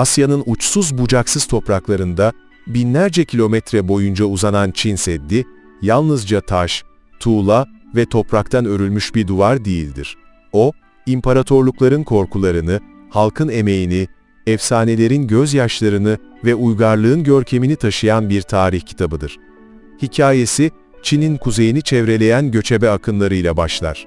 Asya'nın uçsuz bucaksız topraklarında binlerce kilometre boyunca uzanan Çin Seddi, yalnızca taş, tuğla ve topraktan örülmüş bir duvar değildir. O, imparatorlukların korkularını, halkın emeğini, efsanelerin gözyaşlarını ve uygarlığın görkemini taşıyan bir tarih kitabıdır. Hikayesi, Çin'in kuzeyini çevreleyen göçebe akınlarıyla başlar.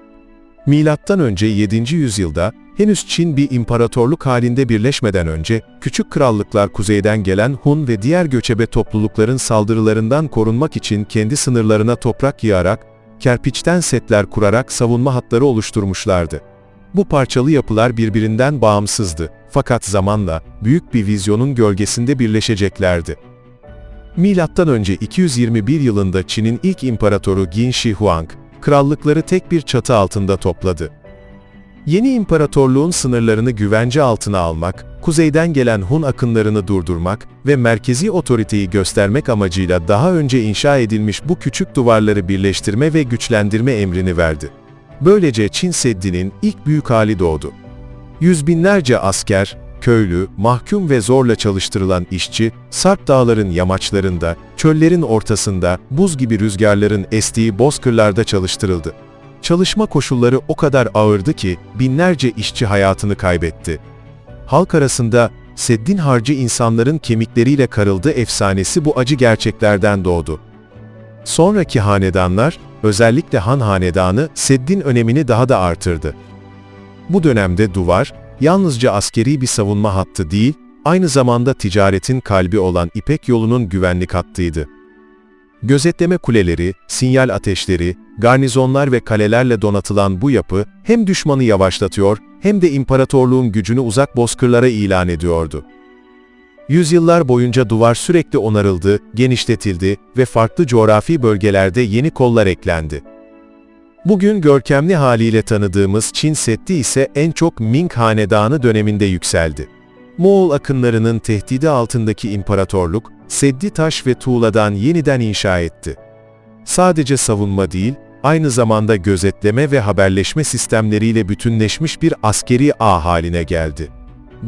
Milattan önce 7. yüzyılda, henüz Çin bir imparatorluk halinde birleşmeden önce, küçük krallıklar kuzeyden gelen Hun ve diğer göçebe toplulukların saldırılarından korunmak için kendi sınırlarına toprak yığarak, kerpiçten setler kurarak savunma hatları oluşturmuşlardı. Bu parçalı yapılar birbirinden bağımsızdı, fakat zamanla, büyük bir vizyonun gölgesinde birleşeceklerdi. Milattan önce 221 yılında Çin'in ilk imparatoru Qin Shi Huang, krallıkları tek bir çatı altında topladı. Yeni imparatorluğun sınırlarını güvence altına almak, kuzeyden gelen Hun akınlarını durdurmak ve merkezi otoriteyi göstermek amacıyla daha önce inşa edilmiş bu küçük duvarları birleştirme ve güçlendirme emrini verdi. Böylece Çin Seddi'nin ilk büyük hali doğdu. Yüz binlerce asker, köylü, mahkum ve zorla çalıştırılan işçi, Sarp dağların yamaçlarında, çöllerin ortasında, buz gibi rüzgarların estiği bozkırlarda çalıştırıldı. Çalışma koşulları o kadar ağırdı ki, binlerce işçi hayatını kaybetti. Halk arasında, Seddin harcı insanların kemikleriyle karıldı efsanesi bu acı gerçeklerden doğdu. Sonraki hanedanlar, özellikle Han Hanedanı, Seddin önemini daha da artırdı. Bu dönemde duvar, yalnızca askeri bir savunma hattı değil, aynı zamanda ticaretin kalbi olan İpek yolunun güvenlik hattıydı. Gözetleme kuleleri, sinyal ateşleri, garnizonlar ve kalelerle donatılan bu yapı, hem düşmanı yavaşlatıyor, hem de imparatorluğun gücünü uzak bozkırlara ilan ediyordu. Yüzyıllar boyunca duvar sürekli onarıldı, genişletildi ve farklı coğrafi bölgelerde yeni kollar eklendi. Bugün görkemli haliyle tanıdığımız Çin Seddi ise en çok Ming Hanedanı döneminde yükseldi. Moğol akınlarının tehdidi altındaki imparatorluk, Seddi taş ve tuğladan yeniden inşa etti. Sadece savunma değil, aynı zamanda gözetleme ve haberleşme sistemleriyle bütünleşmiş bir askeri ağ haline geldi.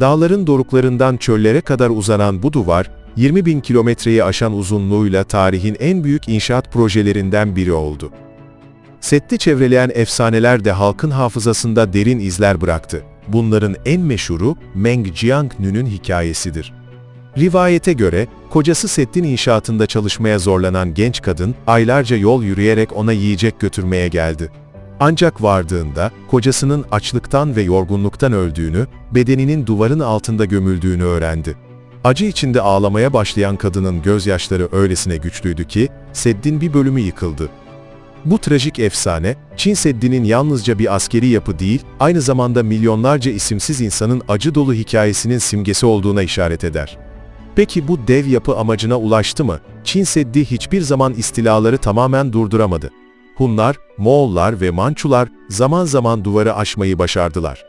Dağların doruklarından çöllere kadar uzanan bu duvar, 20 bin kilometreyi aşan uzunluğuyla tarihin en büyük inşaat projelerinden biri oldu. Setti çevreleyen efsaneler de halkın hafızasında derin izler bıraktı. Bunların en meşhuru Meng Jiangnü'nün hikayesidir. Rivayete göre, kocası Settin inşaatında çalışmaya zorlanan genç kadın, aylarca yol yürüyerek ona yiyecek götürmeye geldi. Ancak vardığında, kocasının açlıktan ve yorgunluktan öldüğünü, bedeninin duvarın altında gömüldüğünü öğrendi. Acı içinde ağlamaya başlayan kadının gözyaşları öylesine güçlüydü ki, Seddin bir bölümü yıkıldı. Bu trajik efsane, Çin Seddi'nin yalnızca bir askeri yapı değil, aynı zamanda milyonlarca isimsiz insanın acı dolu hikayesinin simgesi olduğuna işaret eder. Peki bu dev yapı amacına ulaştı mı? Çin Seddi hiçbir zaman istilaları tamamen durduramadı. Hunlar, Moğollar ve Mançular zaman zaman duvarı aşmayı başardılar.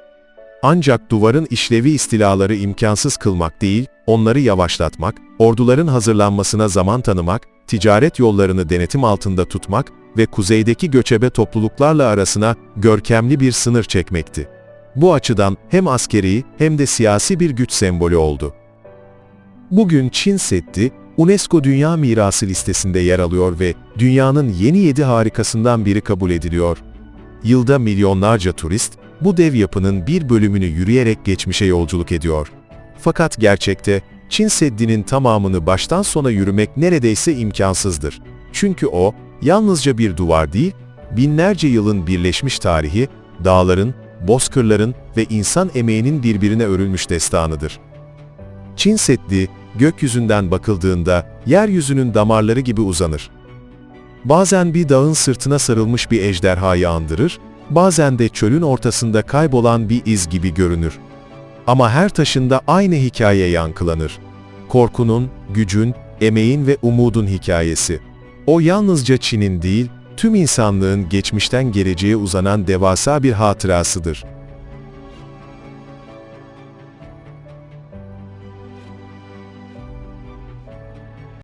Ancak duvarın işlevi istilaları imkansız kılmak değil, onları yavaşlatmak, orduların hazırlanmasına zaman tanımak, ticaret yollarını denetim altında tutmak ve kuzeydeki göçebe topluluklarla arasına görkemli bir sınır çekmekti. Bu açıdan hem askeri hem de siyasi bir güç sembolü oldu. Bugün Çin Seddi, UNESCO Dünya Mirası listesinde yer alıyor ve dünyanın yeni yedi harikasından biri kabul ediliyor. Yılda milyonlarca turist, bu dev yapının bir bölümünü yürüyerek geçmişe yolculuk ediyor. Fakat gerçekte, Çin Seddi'nin tamamını baştan sona yürümek neredeyse imkansızdır. Çünkü o, yalnızca bir duvar değil, binlerce yılın birleşmiş tarihi, dağların, bozkırların ve insan emeğinin birbirine örülmüş destanıdır. Çin Seddi, gökyüzünden bakıldığında, yeryüzünün damarları gibi uzanır. Bazen bir dağın sırtına sarılmış bir ejderhayı andırır, bazen de çölün ortasında kaybolan bir iz gibi görünür. Ama her taşında aynı hikaye yankılanır. Korkunun, gücün, emeğin ve umudun hikayesi. O yalnızca Çin'in değil, tüm insanlığın geçmişten geleceğe uzanan devasa bir hatırasıdır.